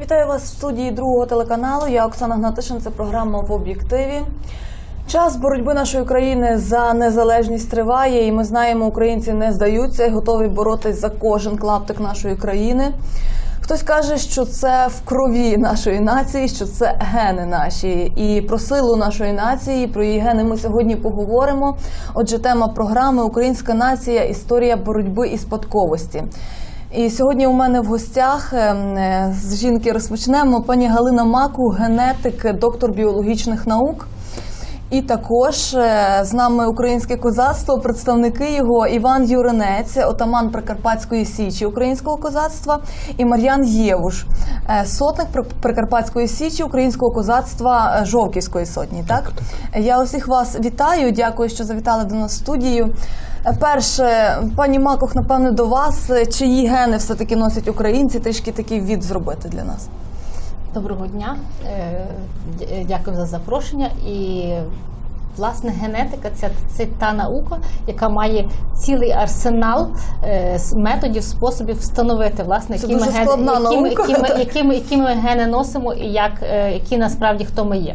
Вітаю вас в студії другого телеканалу. Я Оксана Гнатишин. Це програма в об'єктиві. Час боротьби нашої країни за незалежність триває, і ми знаємо, українці не здаються і готові боротись за кожен клаптик нашої країни. Хтось каже, що це в крові нашої нації, що це гени наші. І про силу нашої нації, про її гени ми сьогодні поговоримо. Отже, тема програми Українська нація історія боротьби і спадковості. І сьогодні у мене в гостях ем, е, з жінки розпочнемо пані Галина Маку, генетик, доктор біологічних наук. І також е, з нами українське козацтво, представники його Іван Юринець, отаман Прикарпатської січі українського козацтва, і Мар'ян Євуш, е, сотник При- Прикарпатської січі українського козацтва е, Жовківської сотні. Так, я усіх вас вітаю. Дякую, що завітали до нас в студію. Перше, пані Макох, напевне, до вас. Чиї гени все таки носять українці? Трішки такий від зробити для нас. Доброго дня, Е, дякую за запрошення. І власне генетика це, це та наука, яка має цілий арсенал е, методів, способів встановити власне, які, ми ген- які, наука, які, ми, які, ми, які ми гени носимо і як, е, які насправді хто ми є.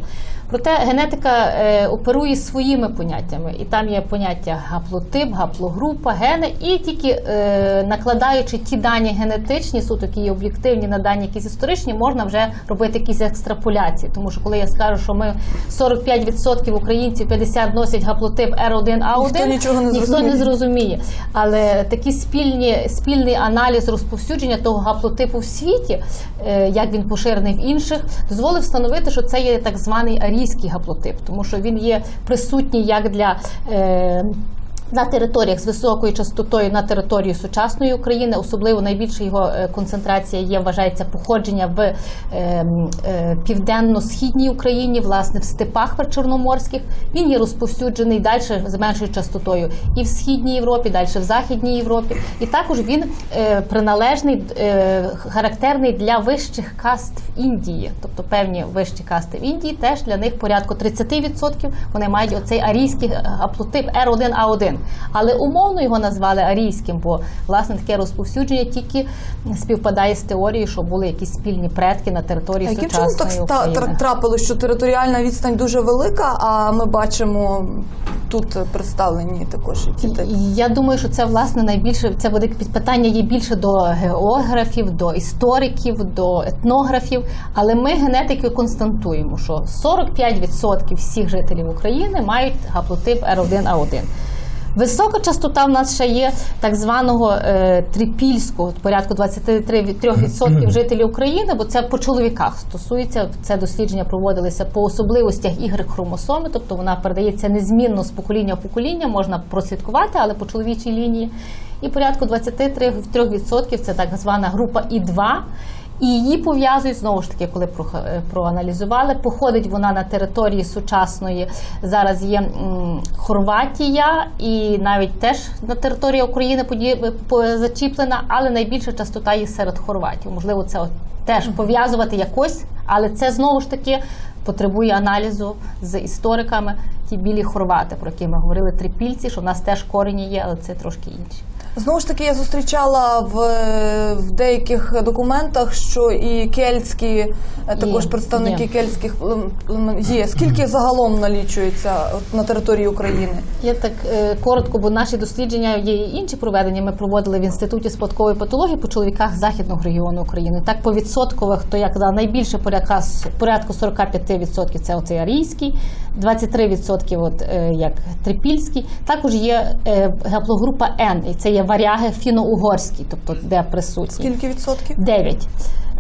Проте генетика е, оперує своїми поняттями, і там є поняття гаплотип, гаплогрупа, гени, і тільки е, накладаючи ті дані генетичні, суто які є об'єктивні на дані якісь історичні, можна вже робити якісь екстраполяції. Тому що коли я скажу, що ми 45% українців 50 носять гаплотип R1A1, Ніхто нічого не ніхто зрозуміє. не зрозуміє. Але такий спільні, спільний аналіз розповсюдження того гаплотипу в світі, е, як він поширений в інших, дозволив встановити, що це є так званий арійський гаплотип, тому що він є присутній як для. Е, на територіях з високою частотою на території сучасної України, особливо найбільша його е, концентрація є, вважається походження в е, е, південно-східній Україні, власне, в степах причорноморських. Він є розповсюджений далі з меншою частотою і в східній Європі, далі в Західній Європі. І також він е, приналежний, е, характерний для вищих каст в Індії, тобто певні вищі касти в Індії, теж для них порядку 30% вони мають оцей арійський е, аплотип r 1 a 1 арійським, але умовно його назвали арійським, бо власне таке розповсюдження тільки співпадає з теорією, що були якісь спільні предки на території а сучасної чому так України. трапилось, що територіальна відстань дуже велика, а ми бачимо. Тут представлені також ці я думаю, що це власне найбільше це буде питання є більше до географів, до істориків, до етнографів. Але ми генетики константуємо, що 45% всіх жителів України мають гаплотип r 1 a 1 Висока частота в нас ще є так званого е, трипільського, порядку 23% жителів України, бо це по чоловіках стосується. Це дослідження проводилися по особливостях ігри хромосоми, тобто вона передається незмінно з покоління в покоління, можна прослідкувати, але по чоловічій лінії. І порядку 23% це так звана група І2. І її пов'язують знову ж таки, коли е, проаналізували. Походить вона на території сучасної. Зараз є м, Хорватія, і навіть теж на території України поді- по- зачіплена, але найбільша частота є серед хорватів. Можливо, це от теж пов'язувати якось, але це знову ж таки потребує аналізу з істориками. Ті білі хорвати, про які ми говорили, трипільці, що в нас теж корені є, але це трошки інші. Знову ж таки, я зустрічала в, в деяких документах, що і кельтські, е, також Є, представники є. кельтських племен є. Скільки загалом налічується на території України? Я так е, коротко, бо наші дослідження є і інші проведення. Ми проводили в інституті спадкової патології по чоловіках західного регіону України. Так по відсоткових, то я казала, найбільше порядка порядку 45% це оцей арійський, 23% от е, як трипільський. Також є е, гаплогрупа Н, і це є варяги фіно-угорські, тобто де присутні. Скільки відсотків? 9.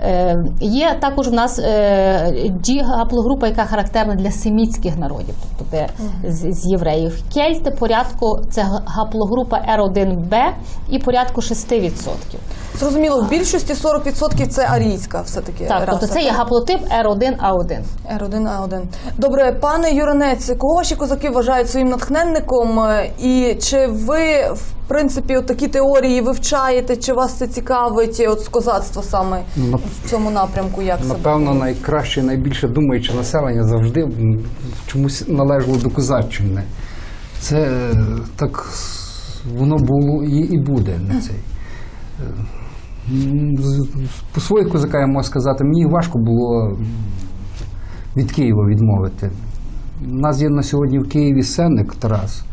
Е, є також в нас е, G-гаплогрупа, яка характерна для семітських народів, тобто де з, з євреїв. Кельти порядку це гаплогрупа R1B і порядку 6%. Зрозуміло, в більшості 40% це арійська все-таки Так, раса. тобто це є гаплотип R1A1. Р1А1. Добре, пане Юринець, кого ваші козаки вважають своїм натхненником? Е, І чи ви, в принципі, от такі теорії вивчаєте, чи вас це цікавить от з козацтва саме Ну, в цьому напрямку? Як себе? Напевно, найкраще, найбільше думаюче населення завжди чомусь належало до козаччини. Це е, так воно було і, і буде на цей. Е, м, з- По своїх козака я можу сказати, мені важко було від Києва відмовити. У нас є на сьогодні в Києві сенник Тарас.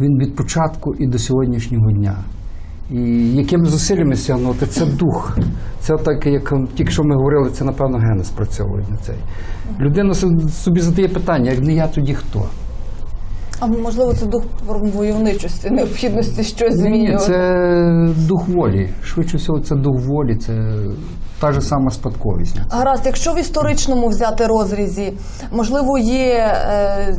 Він від початку і до сьогоднішнього дня. І якими зусиллями сягнути, це дух. Це так, як тільки що ми говорили, це напевно гени спрацьовують на цей. Людина со- собі задає питання, як не я, тоді хто? А можливо, це дух войовничості, необхідності щось Ні, змінювати. це дух волі. Швидше всього, це дух волі, це та ж сама спадковість. Гаразд, якщо в історичному взяти розрізі, можливо, є, е,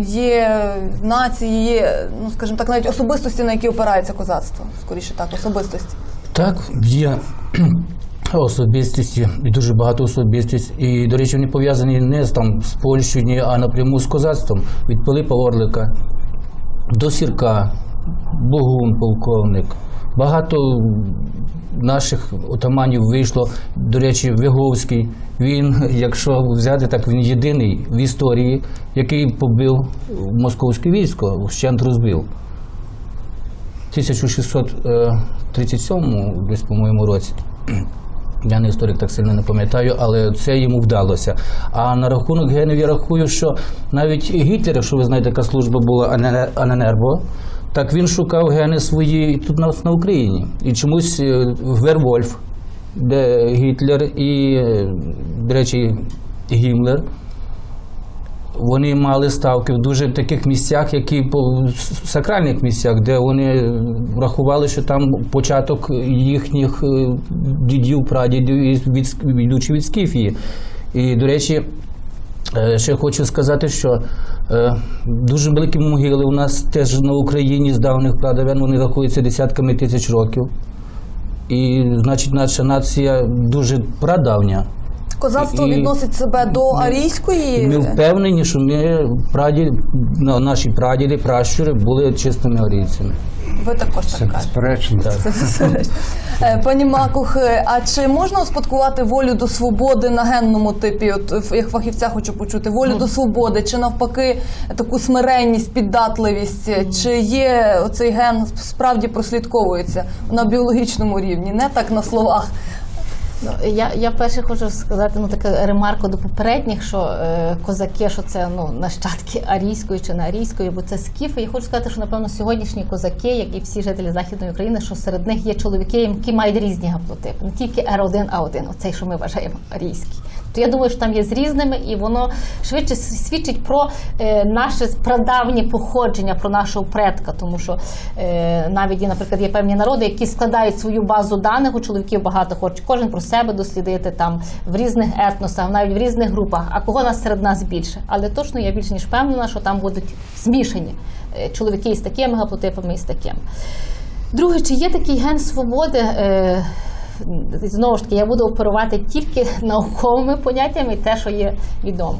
є нації, є, ну скажімо так, навіть особистості, на які опирається козацтво. Скоріше так, особистості. Так, є особистості, і дуже багато особистість. І, до речі, вони пов'язані не з там з Польщею, ні, а напряму з козацтвом. Від Пилипа Орлика до Сірка, Богун, полковник. Багато наших отаманів вийшло. До речі, Виговський. Він, якщо взяти так, він єдиний в історії, який побив московське військо, вщент розбив. 1637 десь, по-моєму, році. Я не історик так сильно не пам'ятаю, але це йому вдалося. А на рахунок генів я рахую, що навіть Гітлер, якщо ви знаєте, яка служба була Аненербо, так він шукав гени свої тут на, на Україні. І чомусь е, Вервольф, де Гітлер і, е, до речі, Гімлер, вони мали ставки в дуже таких місцях, які по сакральних місцях, де вони рахували, що там початок їхніх е, дідів, прадідів, від, йдучи від Скіфії. І, до речі, е, ще хочу сказати, що е, дуже великі могили у нас теж на Україні з давних прадавен, вони рахуються десятками тисяч років. І, значить, наша нація дуже прадавня. Козацтво І- відносить себе до арійської. Ми впевнені, що ми прадіди, ну, наші прадіди, пращури були чистими арійцями. Ви також так кажете. безперечно. Е, Пані Макух, е, а чи можна успадкувати волю до свободи на генному типі? От як фахівця хочу почути волю до свободи, чи навпаки таку смиренність, піддатливість? Е, Чи є оцей ген справді прослідковується на біологічному рівні, не так на словах? Ну, я, я перше хочу сказати ну таке ремарку до попередніх, що е, козаки, що це ну нащадки арійської чи не арійської, бо це скіфи. Я хочу сказати, що напевно сьогоднішні козаки, як і всі жителі західної України, що серед них є чоловіки, які мають різні гаплотипи, не тільки Р1, А1, оцей, що ми вважаємо арійський. То я думаю, що там є з різними, і воно швидше свідчить про е, наше прадавнє походження, про нашого предка, тому що е, навіть наприклад, є певні народи, які складають свою базу даних. У чоловіків багато хоче кожен про себе дослідити там в різних етносах, навіть в різних групах. А кого нас серед нас більше? Але точно я більш ніж впевнена, що там будуть змішані е, чоловіки із такими гаплотипами і з такими. Друге, чи є такий ген свободи? Е, Знову ж таки, я буду оперувати тільки науковими поняттями те, що є відомо.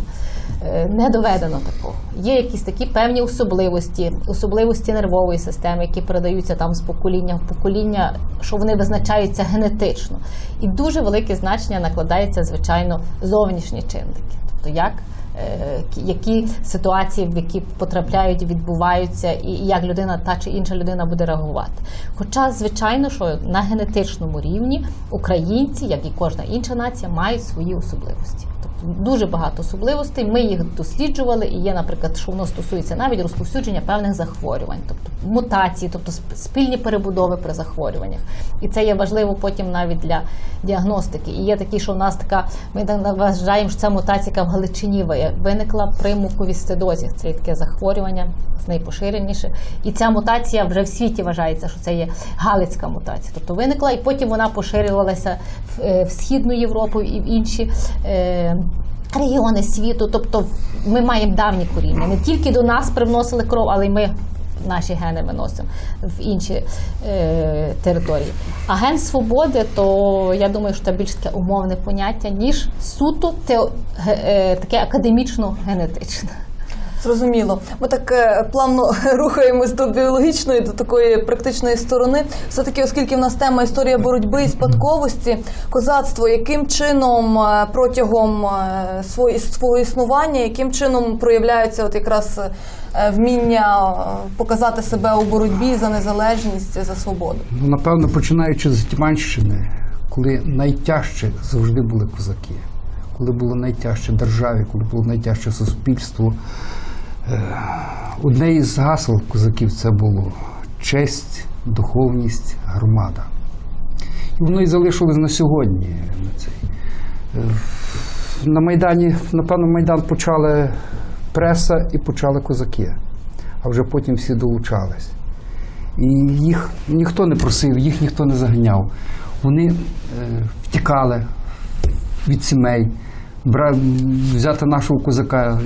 Е, Не доведено такого. Є якісь такі певні особливості, особливості нервової системи, які передаються там з покоління в покоління, що вони визначаються генетично. І дуже велике значення накладається, звичайно, зовнішні чинники. Тобто як е, які ситуації, в які потрапляють, відбуваються, і як людина, та чи інша людина буде реагувати. Хоча, звичайно, що на генетичному рівні українці, як і кожна інша нація, мають свої особливості. Дуже багато особливостей. Ми їх досліджували, і є, наприклад, що воно стосується навіть розповсюдження певних захворювань, тобто мутації, тобто спільні перебудови при захворюваннях. І це є важливо потім навіть для діагностики. І є такі, що в нас така, ми вважаємо, що ця мутація, яка в Галичині виникла при муковісцидозі. Це є таке захворювання, найпоширеніше. І ця мутація вже в світі вважається, що це є галицька мутація. Тобто виникла, і потім вона поширювалася в, е, Східну Європу і в інші. Е, Регіони світу, тобто ми маємо давні коріння. Не тільки до нас привносили кров, але й ми наші гени виносимо в інші е, території. А ген свободи, то я думаю, що це більш таке умовне поняття, ніж суто те, е, таке академічно генетичне. Зрозуміло. Ми так е, плавно рухаємось до біологічної, до такої практичної сторони. Все-таки, оскільки в нас тема історія боротьби і спадковості, козацтво, яким чином е, протягом е, свого існування, яким чином проявляються от якраз вміння показати себе у боротьбі за незалежність, за свободу? Ну, напевно, починаючи з Тьманщини, коли найтяжче завжди були козаки, коли було найтяжче державі, коли було найтяжче суспільству. Е, Одне із гасел козаків це було честь, духовність, громада. І воно і залишилось на сьогодні. Е, на Майдані, напевно, Майдан почали преса і почали козаки, а вже потім всі долучались. І їх ніхто не просив, їх ніхто не заганяв. Вони е, втікали від сімей. Бра... Взяти нашого козака,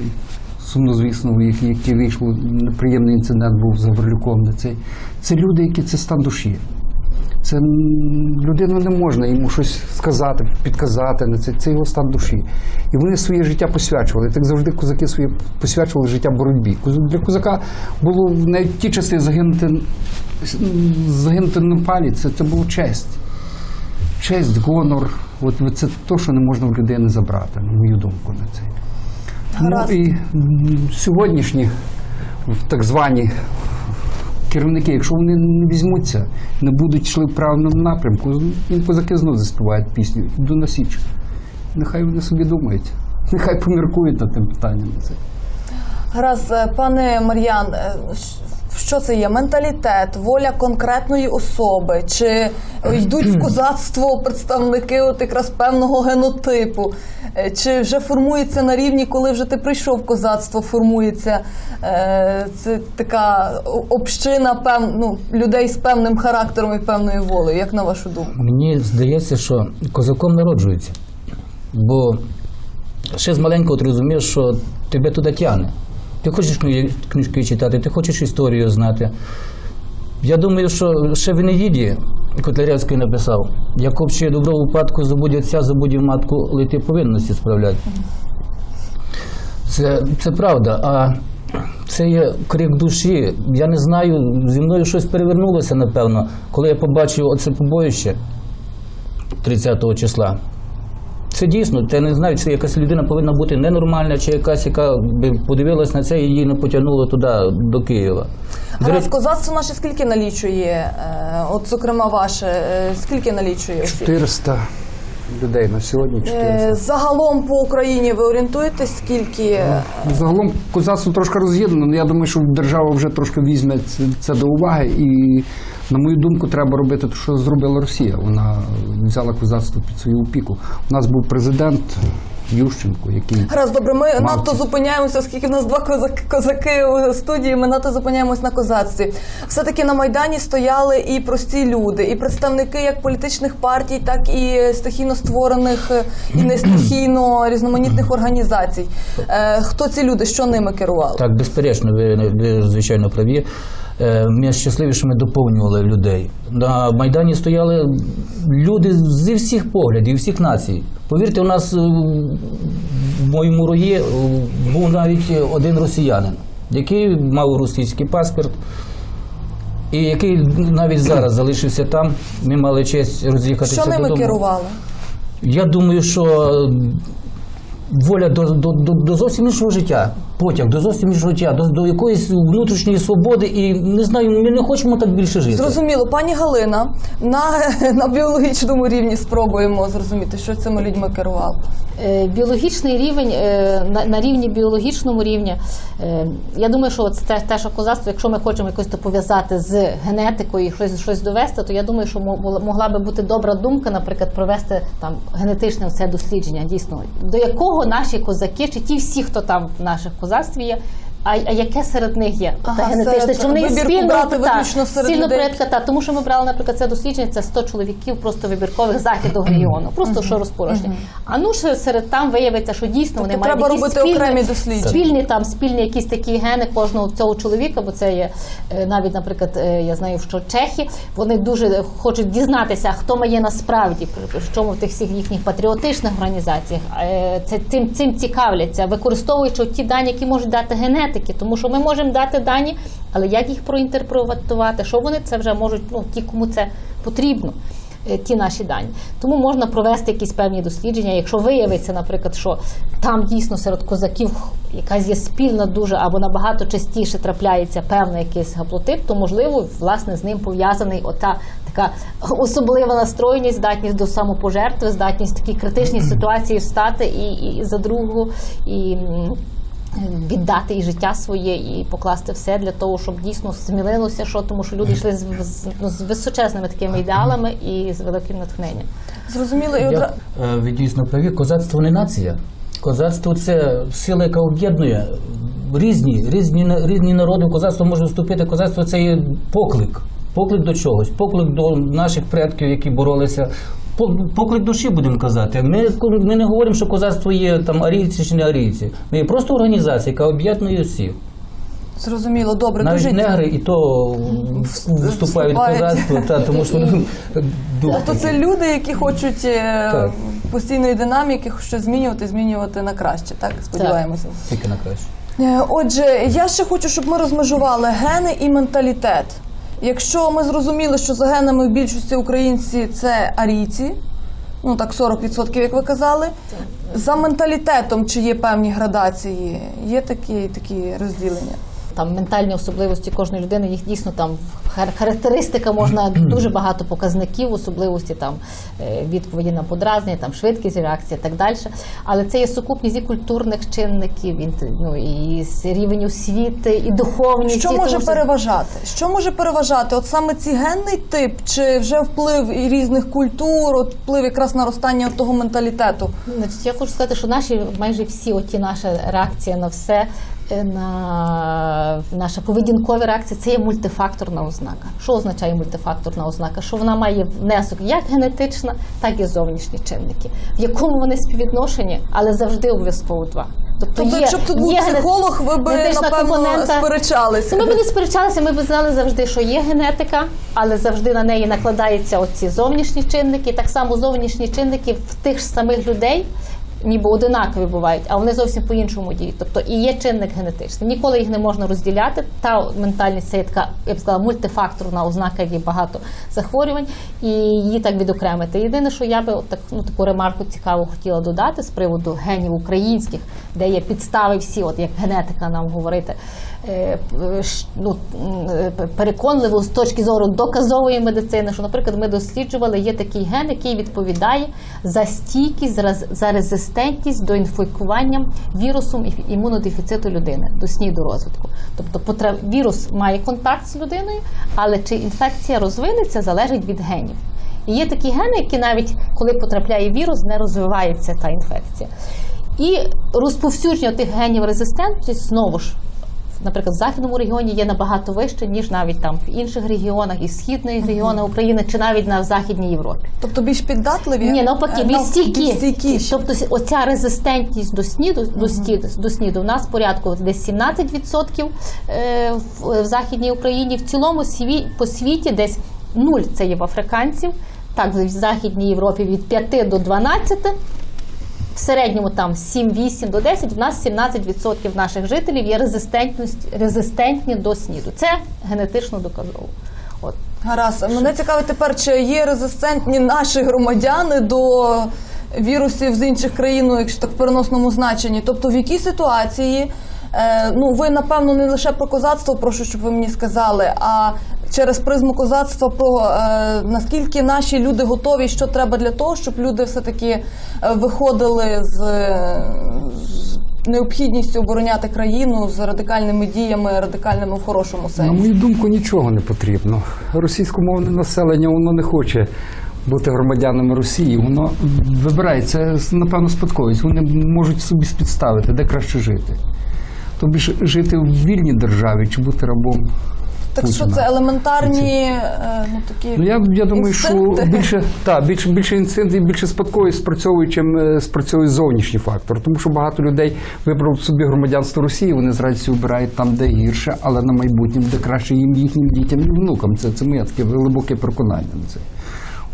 сумнозвісно, який вийшло, неприємний інцидент був з Гаврилюком. Цей. Це люди, які це стан душі. Це людину не можна йому щось сказати, підказати. Це, це його стан душі. І вони своє життя посвячували. Так завжди козаки своє посвячували життя боротьбі. Для козака було навіть ті часи загинути, загинути на палі, це, це було честь. Честь, гонор. От це те, що не можна в людини забрати, на мою думку, на це. Гаразд. Ну і сьогоднішні так звані керівники, якщо вони не візьмуться, не будуть йшли в правильному напрямку, їм позакизно заспівають пісню «Йду на січ. Нехай вони собі думають, нехай поміркують над тим питанням. Гаразд, е, пане Мар'ян, е, що це є? Менталітет, воля конкретної особи? Чи йдуть в козацтво представники от якраз певного генотипу? Е, Чи вже формується на рівні, коли вже ти прийшов в козацтво, формується е, це така община пев, ну, людей з певним характером і певною волею, як на вашу думку? Мені здається, що козаком народжується. Бо ще з маленького ти розумієш, що тебе туди тягне. Ти хочеш книжки читати, ти хочеш історію знати. Я думаю, що ще в Енеїді Котляревський написав, як общее добро в упадку забудь отця, забудь матку, лети повинності справляти. Це, це правда. А це є крик душі. Я не знаю, зі мною щось перевернулося, напевно, коли я побачив оце побоїще 30 числа. Це дійсно, ти не знаю, чи якась людина повинна бути ненормальна, чи якась, яка би подивилась на це і її не потягнуло туди, до Києва. Речі, козацтво наше скільки налічує? Е, От, зокрема, ваше, е, скільки налічує? осіб? 400 людей на сьогодні. 400. Е, Загалом по Україні ви орієнтуєтесь, скільки е, Загалом козацтво трошки роз'єднано. але Я думаю, що держава вже трошки візьме це, це до уваги. І, на мою думку, треба робити те, що зробила Росія. Вона взяла козацтво під свою опіку. У нас був президент Ющенко, який Гаразд, добре, ми Мав надто ці- зупиняємося, оскільки в нас два козаки, козаки у студії. Ми надто зупиняємось на козацтві. Все таки на майдані стояли і прості люди, і представники як політичних партій, так і стихійно створених е, і не стихійно різноманітних організацій. Е, Хто ці люди? Що ними керували? Так, безперечно, ви, ви звичайно праві. Е, Ми щасливі, що ми доповнювали людей. На Майдані стояли люди зі всіх поглядів, всіх націй. Повірте, у нас е, в моєму рої е, був навіть один росіянин, який мав російський паспорт. І який навіть зараз залишився там, ми мали честь роз'їхатися Що ними додому. керували? Я думаю, що воля до, до, до, до зовсім іншого життя, потяг до зовсім іншого життя, до, до якоїсь внутрішньої свободи, і не знаю, ми не хочемо так більше жити. Зрозуміло, пані Галина, на, на біологічному рівні спробуємо зрозуміти, що цими людьми керувало. Е, Біологічний рівень е, на, на рівні біологічному рівні. е, Я думаю, що це те, те, що козацтво, якщо ми хочемо якось то пов'язати з генетикою і щось, щось довести, то я думаю, що могла би бути добра думка, наприклад, провести там генетичне це дослідження. Дійсно, до якого наші козаки, чи ті всі, хто там в наших козацтві є. А, а яке серед них є? Ага, Та генетичне, що вони спільно, виключно серед спільно предка, та, тому що ми брали, наприклад, це дослідження, це 100 чоловіків просто вибіркових західного регіону, просто що розпорожні. А ну ще серед там виявиться, що дійсно вони Тобто мають якісь робити спільні, окремі дослідження. спільні там спільні якісь такі гени кожного цього чоловіка, бо це є е, навіть, наприклад, е, я знаю, що чехи вони дуже хочуть дізнатися, хто ми є насправді, в чому в тих всіх їхніх патріотичних організаціях. Е, Це цим цим цікавляться, використовуючи ті дані, які можуть дати генетики, тому що ми можемо дати дані, але як їх проінтерпретувати, що вони це вже можуть, ну ті, кому це потрібно. е, ті наші дані. Тому можна провести якісь певні дослідження. Якщо виявиться, наприклад, що там дійсно серед козаків якась є спільна дуже або набагато частіше трапляється певний якийсь гаплотип, то можливо власне з ним пов'язаний ота така особлива настроєність, здатність до самопожертви, здатність в такій критичній ситуації встати і, і за другу і. Віддати і життя своє, і покласти все для того, щоб дійсно змінилося, що тому що люди йшли з, з, ну, з височезними такими ідеалами і з великим натхненням. Зрозуміло, і Я, е, ви дійсно праві, козацтво не нація. Козацтво це сила, яка об'єднує різні, різні, на- різні народи. в Козацтво може вступити. Козацтво це є поклик. Поклик до чогось, поклик до наших предків, які боролися. По- Поклик душі, будемо казати. Ми, ми не говоримо, що козацтво є там арійці чи не арійці. Ми є просто організація, яка об'єднує всіх. зрозуміло, добре, Навіть дуже негри і то вступають в козацтво, та, тому що ну, дух Тобто це люди, які хочуть е, Так. постійної динаміки, щось змінювати, змінювати на краще. Так сподіваємося. тільки на краще. Е, Отже, я ще хочу, щоб ми розмежували гени і менталітет. Якщо ми зрозуміли, що за генами в більшості українці це арійці, ну так 40%, як ви казали. За менталітетом чи є певні градації? Є такі, такі розділення? Там ментальні особливості кожної людини, їх дійсно там характеристика можна дуже багато показників, особливості там е, відповіді на подразнення, там швидкість реакції і так далі. Але це є сукупність і культурних чинників, ну, і рівень освіти, і духовність. Що і може тому що- переважати? Що може переважати? От саме ці генний тип, чи вже вплив і різних культур, от вплив якраз наростання того менталітету? Значить, я хочу сказати, що наші майже всі оті наша реакція на все, на наша поведінкова реакція це є мультифакторна ознака. Що означає мультифакторна ознака? Що вона має внесок як генетична, так і зовнішні чинники, в якому вони співвідношені, але завжди обов'язково два. Тобто, якщо б тут був психолог, ви б напевно компонента. сперечалися. Ми б не сперечалися, ми б знали завжди, що є генетика, але завжди на неї накладаються оці зовнішні чинники. Так само зовнішні чинники в тих ж самих людей. Ніби одинакові бувають, а вони зовсім по-іншому діють. Тобто і є чинник генетичний. Ніколи їх не можна розділяти. Та ментальність це є така, я б сказала, мультифакторна ознака, є багато захворювань, і її так відокремити. Єдине, що я би так, ну, таку ремарку цікаву хотіла додати з приводу генів українських, де є підстави всі, от як генетика нам говорити, ну, м, е, п- переконливо з точки зору доказової медицини, що, наприклад, ми досліджували, є такий ген, який відповідає за стійкість, за резистентність до інфікування вірусом і- імунодефіциту людини, до СНІДу розвитку. Тобто вірус має контакт з людиною, але чи інфекція розвинеться, залежить від генів. І є такі гени, які навіть коли потрапляє вірус, не розвивається та інфекція. І розповсюдження тих генів резистентності знову ж. Наприклад, в західному регіоні є набагато вище, ніж навіть там в інших регіонах, і східних регіонах України, чи навіть на Західній Європі. Тобто більш піддатливі? Ні, навпаки, Е, більш стійкі. Тобто оця резистентність до сніду, до, СНІДу, до СНІДу у нас порядку десь 17% е, в, в Західній Україні. В цілому сві, по світі десь 0 це є в африканців. Так, в Західній Європі від 5 до 12, в середньому там 7-8 до 10, в нас 17% наших жителів є резистентні до СНІДу. Це генетично доказово. От. Гаразд. Мене цікавить тепер, чи є резистентні наші громадяни до вірусів з інших країн, ну, якщо так в переносному значенні. Тобто, в якій ситуації, е, ну ви напевно не лише про козацтво, прошу, щоб ви мені сказали, а через призму козацтва про е, наскільки наші люди готові, що треба для того, щоб люди все-таки е, виходили з. е, з Необхідністю обороняти країну з радикальними діями, радикальними в хорошому На мою думку, нічого не потрібно. Російськомовне населення воно не хоче бути громадянами Росії. Воно вибирає це, напевно, спадковість. Вони можуть собі спідставити, де краще жити. Тобі ж жити в вільній державі чи бути рабом. Так що це елементарні е, ну, такі Ну я, я думаю, що більше та більше більше інстинкт і більше спадковість спрацьовує, чим е, спрацьовує зовнішній фактор. Тому що багато людей вибрав собі громадянство Росії, вони з радістю обирають там, де гірше, але на майбутнє, де краще їм їхнім дітям і внукам. Це, це моє таке глибоке переконання на це.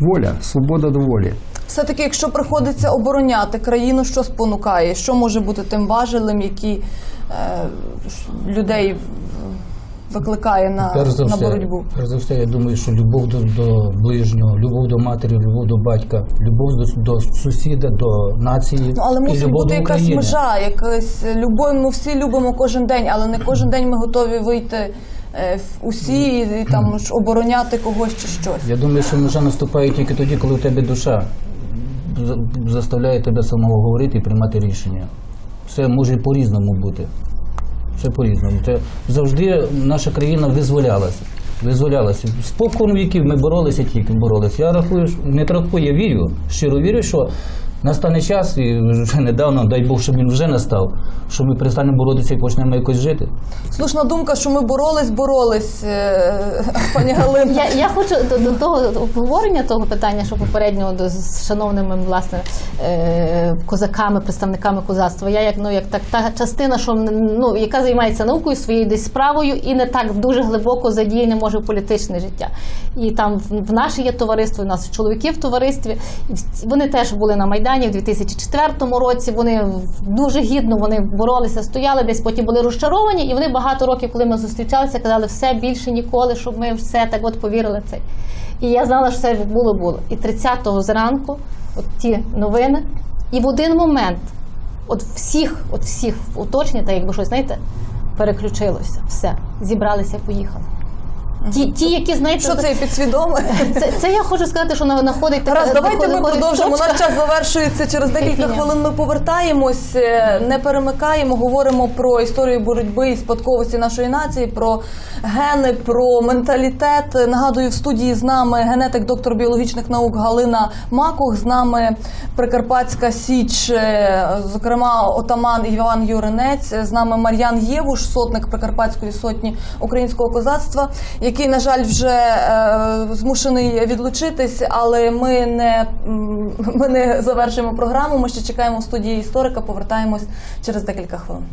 Воля, свобода до волі. все-таки, якщо приходиться обороняти країну, що спонукає? Що може бути тим важелем, який е, людей викликає на, Перш за на все, боротьбу? перш за все, я думаю, що любов до, до ближнього, любов до матері, любов до батька, любов до, до сусіда, до нації. Ну, але мусить бути якась межа, якась любов. Ми всі любимо кожен день, але не кожен день ми готові вийти е, усі і, там обороняти когось чи щось. Я думаю, що межа наступає тільки тоді, коли в тебе душа заставляє тебе самого говорити і приймати рішення. Це може по-різному бути. Це по-різному. Це завжди наша країна визволялася. Визволялася. Спокон віків ми боролися тільки боролися. Я рахую, не рахую, я вірю, щиро вірю, що настане час, і вже недавно, дай Бог, щоб він вже настав, що ми перестанемо боротися і почнемо якось жити. Слушна думка, що ми боролись, боролись, е, пані Галина. Я, я хочу до, до того обговорення того питання, що попереднього до, з шановними власне е, козаками, представниками козацтва. Я як ну як так та частина, що ну яка займається наукою своєю десь справою і не так дуже глибоко задіяна може в політичне життя. І там в, в наше є товариство, у нас чоловіки в товаристві. Вони теж були на майдані в 2004 році. Вони дуже гідно вони боролися, стояли десь, потім були розчаровані, і вони багато років, коли ми зустрічалися, казали, все більше ніколи, щоб ми все так от повірили в це. І я знала, що це було було. І 30-го зранку, от ті новини, і в один момент, от всіх, от всіх в оточенні, так якби щось, знаєте, переключилося. Все, зібралися, поїхали. Ті, ті, які знаєте, Що це підсвідоме? це, це я хочу сказати, що на- знаходить така- Гаразд, давайте ми продовжимо. Наш час завершується через декілька хвилин. Ми повертаємось, е, не перемикаємо, говоримо про історію боротьби і спадковості нашої нації, про гени, про менталітет. Нагадую, в студії з нами генетик, доктор біологічних наук Галина Макух. З нами Прикарпатська Січ, е, зокрема отаман Іван Юринець. З нами Мар'ян Євуш, сотник Прикарпатської сотні українського козацтва, який, на жаль, вже е, змушений відлучитись, але ми не, ми не завершуємо програму. Ми ще чекаємо в студії історика. Повертаємось через декілька хвилин.